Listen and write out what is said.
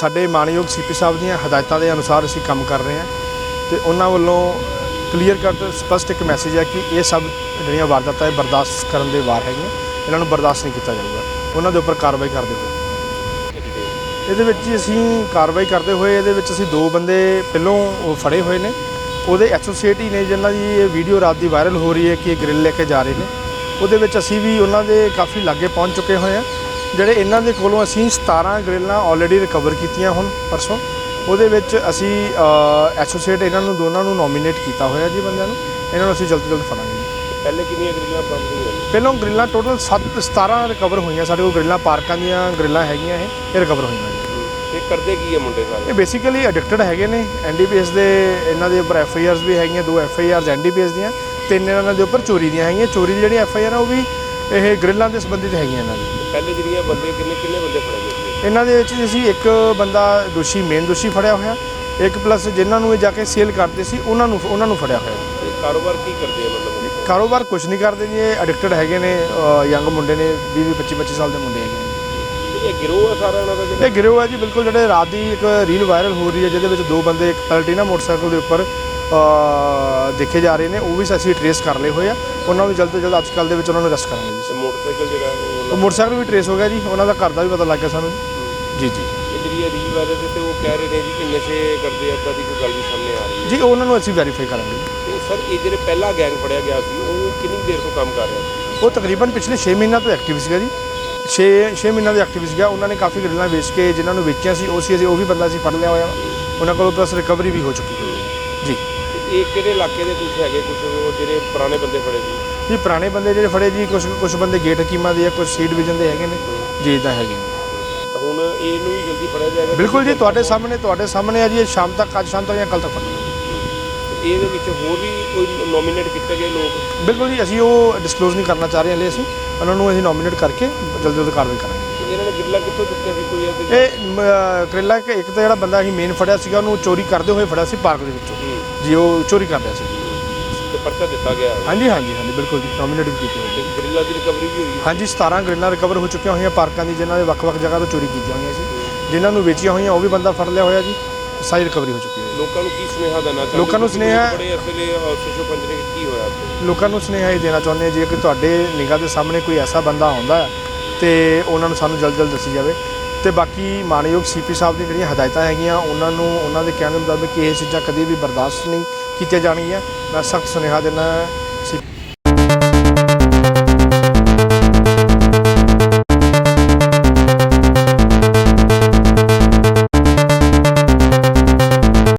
ਸਾਡੇ ਮਾਨਯੋਗ ਸੀਪੀ ਸਾਹਿਬ ਦੀਆਂ ਹਦਾਇਤਾਂ ਦੇ ਅਨੁਸਾਰ ਅਸੀਂ ਕੰਮ ਕਰ ਰਹੇ ਹਾਂ ਤੇ ਉਹਨਾਂ ਵੱਲੋਂ ਕਲੀਅਰ ਕੱਟ ਸਪਸ਼ਟ ਇੱਕ ਮੈਸੇਜ ਹੈ ਕਿ ਇਹ ਸਭ ਜਿਹੜੀਆਂ ਵਾਰਦਾਤਾਂ ਇਹ ਬਰਦਾਸ਼ਤ ਕਰਨ ਦੇ ਵਾਰ ਹੈਗੀਆਂ, ਇਹਨਾਂ ਨੂੰ ਬਰਦਾਸ਼ਤ ਨਹੀਂ ਕੀਤਾ ਜਾਊਗਾ, ਉਹਨਾਂ ਦੇ ਉੱਪਰ ਕਾਰਵਾਈ ਕਰਦੇ ਹੋਏ। ਇਹਦੇ ਵਿੱਚ ਜੀ ਅਸੀਂ ਕਾਰਵਾਈ ਕਰਦੇ ਹੋਏ, ਇਹਦੇ ਵਿੱਚ ਅਸੀਂ ਦੋ ਬੰਦੇ ਪਹਿਲੋਂ ਉਹ ਫੜੇ ਹੋਏ ਨੇ, ਉਹਦੇ ਐਸੋਸੀਏਟ ਹੀ ਨੇ ਜਿਨ੍ਹਾਂ ਦੀ ਇਹ ਵੀਡੀਓ ਰਾਤ ਦੀ ਵਾਇਰਲ ਹੋ ਰਹੀ ਹੈ ਕਿ ਇਹ ਗ੍ਰਿਲ ਲੈ ਕੇ ਜਾ ਰਹੇ ਨੇ। ਉਹਦੇ ਵਿੱਚ ਅਸੀਂ ਵੀ ਉਹਨਾਂ ਦੇ ਕਾਫੀ ਲਾਗੇ ਪਹੁੰਚ ਚੁੱਕੇ ਹੋਏ ਹਾਂ। ਜਿਹੜੇ ਇਹਨਾਂ ਦੇ ਕੋਲੋਂ ਅਸੀਂ 17 ਗ੍ਰਿਲਾਂ ਆਲਰੇਡੀ ਰਿਕਵਰ ਕੀਤੀਆਂ ਹੁਣ ਪਰਸੋਂ ਉਹਦੇ ਵਿੱਚ ਅਸੀਂ ਐਸੋਸੀਏਟ ਇਹਨਾਂ ਨੂੰ ਦੋਨਾਂ ਨੂੰ ਨੋਮੀਨੇਟ ਕੀਤਾ ਹੋਇਆ ਜੀ ਬੰਦਿਆਂ ਨੂੰ। ਇਹਨਾਂ ਨੂੰ ਅਸੀਂ ਜਲਦ ਤੋਂ ਜਲਦ ਫੜਾਂਗੇ ਪਹਿਲੇ ਕਿੰਨੀਆਂ ਗ੍ਰਿਲਾਂ ਬੰਦ ਹੋਈਆਂ ਪਹਿਲੋਂ ਗ੍ਰਿਲਾਂ ਟੋਟਲ 7 17 ਰਿਕਵਰ ਹੋਈਆਂ। ਸਾਡੇ ਕੋਲ ਗ੍ਰਿਲਾਂ ਪਾਰਕਾਂ ਦੀਆਂ ਗ੍ਰਿਲਾਂ ਹੈਗੀਆਂ ਇਹ ਇਹ ਰਿਕਵਰ ਹੋਈਆਂ ਇਹ ਕਰਦੇ ਕੀ ਹੈ ਮੁੰਡੇ ਸਾਰੇ? ਇਹ ਬੇਸਿਕਲੀ ਐਡਿਕਟਡ ਹੈਗੇ ਨੇ। ਐਨਡੀਪੀਐਸ ਦੇ ਇਹਨਾਂ ਦੇ ਉੱਪਰ ਐਫ ਆਈ ਆਰਸ ਵੀ ਹੈਗੀਆਂ ਦੋ ਐਫ ਆਈ ਆਰਸ ਐਨਡੀਪੀਐਸ ਦੀਆਂ ਤਿੰਨ ਇਹਨਾਂ ਦੇ ਉੱਪਰ ਚੋਰੀ ਦੀਆਂ ਹੈਗੀਆਂ। ਚੋਰੀ ਦੀ ਜਿਹੜੀ ਐਫ ਆਈ ਆਰ ਆ ਉਹ ਵੀ ਇਹ ਗ੍ਰਿਲਾਂ ਦੇ ਸੰਬੰਧਿਤ ਹੈਗੀਆਂ ਇਹਨਾਂ ਦੀ। ਪਹਿਲੇ ਜਿਹੜੀਆਂ ਬੰਦੇ ਕਿੰਨੇ ਕਿੰਨੇ ਬੰਦੇ ਫੜੇ ਗਏ ਸੀ? ਇਹਨਾਂ ਦੇ ਵਿੱਚ ਅਸੀਂ ਇੱਕ ਬੰਦਾ ਦੋਸ਼ੀ ਮੇਨ ਦੋਸ਼ੀ ਫੜਿਆ ਹੋਇਆ। ਇੱਕ ਪਲੱਸ ਜਿਨ੍ਹਾਂ ਨੂੰ ਇਹ ਜਾ ਕੇ ਸੇਲ ਕਰਦੇ ਸੀ ਉਹਨਾਂ ਨੂੰ ਉਹਨਾਂ ਨੂੰ ਫੜਿਆ ਹੋਇਆ। ਕਾਰੋਬਾਰ ਕੀ ਕਰਦੇ ਆ ਮਤਲਬ ਕਾਰੋਬਾਰ ਕੁਝ ਨਹੀਂ ਕਰਦੇ ਜੀ ਇਹ ਐਡਿਕਟਡ ਹੈਗੇ ਨੇ ਯੰਗ ਮੁੰਡੇ ਨੇ 20 25 25 ਸਾਲ ਦੇ ਮੁੰਡੇ ਹੈਗੇ ਨੇ। ਇਹ ਗਿਰੋਹ ਆ ਸਾਰਾ ਇਹਨਾਂ ਦਾ ਜਿਹੜਾ? ਇਹ ਗਿਰੋਹ ਹੈ ਜੀ ਬਿਲਕੁਲ ਜਿਹੜੇ ਰਾਤ ਦੀ ਇੱਕ ਰੀਲ ਵਾਇਰਲ ਹੋ ਰਹੀ ਹੈ ਜਿਹਦੇ ਵਿੱਚ ਦੋ ਬੰਦੇ ਇੱਕ ਪਲਟੀਨਾ ਮੋਟਰਸਾਈਕਲ ਦੇ ਉੱਪਰ ਦੇਖੇ ਜਾ ਰਹੇ ਨੇ ਉਹ ਵੀ ਅਸੀਂ ਟਰੇਸ ਕਰ ਲਏ ਹੋਏ ਆ। ਉਹਨਾਂ ਨੂੰ ਜਲਦ ਤੋਂ ਜਲਦ ਅੱਜ ਕੱਲ੍ਹ ਦੇ ਵਿੱਚ ਉਹਨਾਂ ਨੂੰ ਅਰੈਸਟ ਕਰਾਂਗੇ ਜੀ। ਮੋਟਰਸਾਈਕਲ ਜਿਹੜਾ ਉਹ ਮੋਟਰਸਾਈਕਲ ਵੀ ਟਰੇਸ ਹੋ ਗਿਆ ਜੀ ਉਹਨਾਂ ਦਾ ਘਰ ਦਾ ਵੀ ਪਤਾ ਲੱਗ ਗਿਆ ਸਾਨੂੰ ਜੀ। ਜੀ ਜਿਹੜੀ ਰੀਲ ਵਾਇਰਲ ਤੇ ਉਹ ਕਹਿ ਰਹੇ ਨੇ ਜੀ ਕਿ ਨਸ਼ੇ ਕਰਦੇ ਏਦਾਂ ਦੀ ਕੋਈ ਗੱਲ ਵੀ ਸਾਹਮਣੇ ਆ ਰਹੀ ਹੈ। ਜੀ ਉਹਨਾਂ ਨੂੰ ਅਸੀਂ ਵੈਰੀਫਾਈ ਕਰਾਂਗੇ ਤੇ ਸਰ ਇਹ ਜਿਹੜੇ ਪਹਿਲਾ ਗੈਂਗ ਫੜਿਆ ਗਿਆ ਸੀ ਉਹ ਕਿੰਨੀ ਦੇਰ ਤੋਂ ਕੰਮ ਕਰ ਰਿਹਾ ਸੀ? ਉਹ ਤਕਰੀਬਨ ਪਿਛਲੇ 6 ਮਹੀਨਿਆਂ ਤੋਂ ਐਕਟਿਵ ਸੀਗਾ ਜੀ। 6 6 ਮਹੀਨਿਆਂ ਦੇ ਐਕਟਿਵ ਸੀਗਾ। ਉਹਨਾਂ ਨੇ ਕਾਫੀ ਗ੍ਰਿਲਾਂ ਵੇਚ ਕੇ ਜਿਨ੍ਹਾਂ ਨੂੰ ਵੇਚੀਆਂ ਸੀ ਉਹ ਸੀ ਉਹ ਵੀ ਬੰਦਾ ਅਸੀਂ ਫੜ ਲਿਆ ਹੋਇਆ। ਉਹਨਾਂ ਕੋਲੋਂ ਪਲੱਸ ਰਿਕਵਰੀ ਵੀ ਹੋ ਚੁੱਕੀ ਹੈ। ਜੀ। ਇਹ ਕਿਹੜੇ ਇਲਾਕੇ ਦੇ ਕੁਝ ਹੈਗੇ? ਕੁਝ ਜਿਹੜੇ ਪੁਰਾਣੇ ਬੰਦੇ ਫੜੇ ਸੀ? ਜੀ ਪੁਰਾਣੇ ਬੰਦੇ ਜਿਹੜੇ ਫੜੇ ਜੀ ਕੁਝ ਕੁਝ ਬੰਦੇ ਗੇਟ ਹਕੀਮਾਂ ਦੇ ਆ ਕੁਝ ਸੀਟ ਵਿਜਨ ਦੇ ਹੈਗੇ ਨੇ। ਜੀ ਇਦਾਂ ਹੈਗੇ ਨੇ। ਤਾਂ ਹੁਣ ਇਹਨੂੰ ਵੀ ਜਲਦੀ ਫੜਿਆ ਜਾਏਗਾ? ਬਿਲਕੁਲ ਜੀ ਤੁਹਾਡੇ ਸਾਹਮਣੇ ਤੁਹਾਡੇ ਸਾਹਮਣੇ ਆ ਜੀ ਇਹ ਸ਼ਾਮ ਤੱਕ ਅੱਜ ਸ਼ਾਮ ਤੱਕ ਜਾਂ ਕੱਲ ਤੱਕ ਫੜਾਂਗੇ ਇਹਦੇ ਵਿੱਚ ਹੋਰ ਵੀ ਕੋਈ ਨੋਮੀਨੇਟ ਕੀਤੇ ਗਏ ਲੋਕ? ਬਿਲਕੁਲ ਜੀ ਅਸੀਂ ਉਹ ਡਿਸਕਲੋਜ਼ ਨਹੀਂ ਕਰਨਾ ਚਾਹ ਰਹੇ ਹਲੇ ਅਸੀਂ। ਉਹਨਾਂ ਨੂੰ ਅਸੀਂ ਨੋਮੀਨੇਟ ਕਰਕੇ ਜਲਦੀ ਜਲਦੀ ਕਾਰਵਾਈ ਕਰਾਂਗੇ। ਇਹਨਾਂ ਨੇ ਗਿਰਲਾ ਕਿੱਥੋਂ ਚੁੱਕਿਆ ਸੀ ਕੋਈ ਇਹਦੇ ਇਹ ਮ, ਕਰੇਲਾ ਇੱਕ ਇੱਕ ਤਾਂ ਜਿਹੜਾ ਬੰਦਾ ਅਸੀਂ ਮੇਨ ਫੜਿਆ ਸੀਗਾ ਉਹਨੂੰ ਚੋਰੀ ਕਰਦੇ ਹੋਏ ਫੜਿਆ ਸੀ ਪਾਰਕ ਦੇ ਵਿੱਚੋਂ। ਹੂੰ। ਜੀ ਉਹ ਚੋਰੀ ਕਰ ਰਿਹਾ ਸੀ। ਤੇ ਪਰਚਾ ਦਿੱਤਾ ਗਿਆ। ਹਾਂਜੀ ਹਾਂਜੀ ਹਾਂਜੀ ਬਿਲਕੁਲ ਜੀ ਨੋਮੀਨੇਟ ਵੀ ਕੀਤੇ ਹੋਏ ਤੇ ਗਰਿੱਲਾ ਦੀ ਰਿਕਵਰੀ ਵੀ ਹੋਈ ਹੈ। ਹਾਂਜੀ 17 ਗ੍ਰਿਲਾਂ ਰਿਕਵਰ ਹੋ ਚੁੱਕੀਆਂ ਹੋਈਆਂ ਪਾਰਕਾਂ ਦੀ ਜਿਨ੍ਹਾਂ ਦੇ ਵੱਖ-ਵੱਖ ਜਗ੍ਹਾ ਤੋਂ ਚੋਰੀ ਕੀਤੀਆਂ ਹੋਈਆਂ ਸੀ। ਜਿਨ੍ਹਾਂ ਨੂੰ ਵੇਚੀਆਂ ਹੋਈਆਂ ਉਹ ਵੀ ਬੰਦਾ ਫੜ ਲਿਆ ਹੋਇਆ ਜੀ। ਸਾਰੀ ਰਿਕਵਰੀ ਹੋ ਚੁੱਕੀ ਹੈ ਲੋਕਾਂ ਨੂੰ ਕੀ ਸੁਨੇਹਾ ਦੇਣਾ ਚਾਹੁੰਦੇ ਲੋਕਾਂ ਨੂੰ ਸੁਨੇਹਾ- ਬੜੇ ਅਸਲੇ ਸੋਸ਼ੋ ਪੰਜਰੇ ਕੀ ਹੋਇਆ? ਉੱਥੇ? ਲੋਕਾਂ ਨੂੰ ਸੁਨੇਹਾ ਇਹ ਦੇਣਾ ਚਾਹੁੰਦੇ ਹਾਂ ਜੇ ਕਿ ਤੁਹਾਡੇ ਨਿਗਾਹ ਦੇ ਸਾਹਮਣੇ ਕੋਈ ਐਸਾ ਬੰਦਾ ਆਉਂਦਾ ਹੈ ਤੇ ਉਹਨਾਂ ਨੂੰ ਸਾਨੂੰ ਜਲਦ ਜਲਦ ਦੱਸੀ ਜਾਵੇ। ਤੇ ਬਾਕੀ ਮਾਨਯੋਗ ਸੀਪੀ ਸਾਹਿਬ ਦੀਆਂ ਜਿਹੜੀਆਂ ਹਦਾਇਤਾਂ ਹੈਗੀਆਂ, ਉਹਨਾਂ ਨੂੰ, ਉਹਨਾਂ ਦੇ ਕਹਿਣ ਦੇ ਮੁਤਾਬਕ ਇਹ ਚੀਜ਼ਾਂ ਕਦੇ ਵੀ ਬਰਦਾਸ਼ਤ ਨਹੀਂ ਕੀਤੀਆਂ ਜਾਣਗੀਆਂ। ਮੈਂ ਸਖਤ ਸੁਨੇਹਾ ਦਿੰਦਾ ਸੀ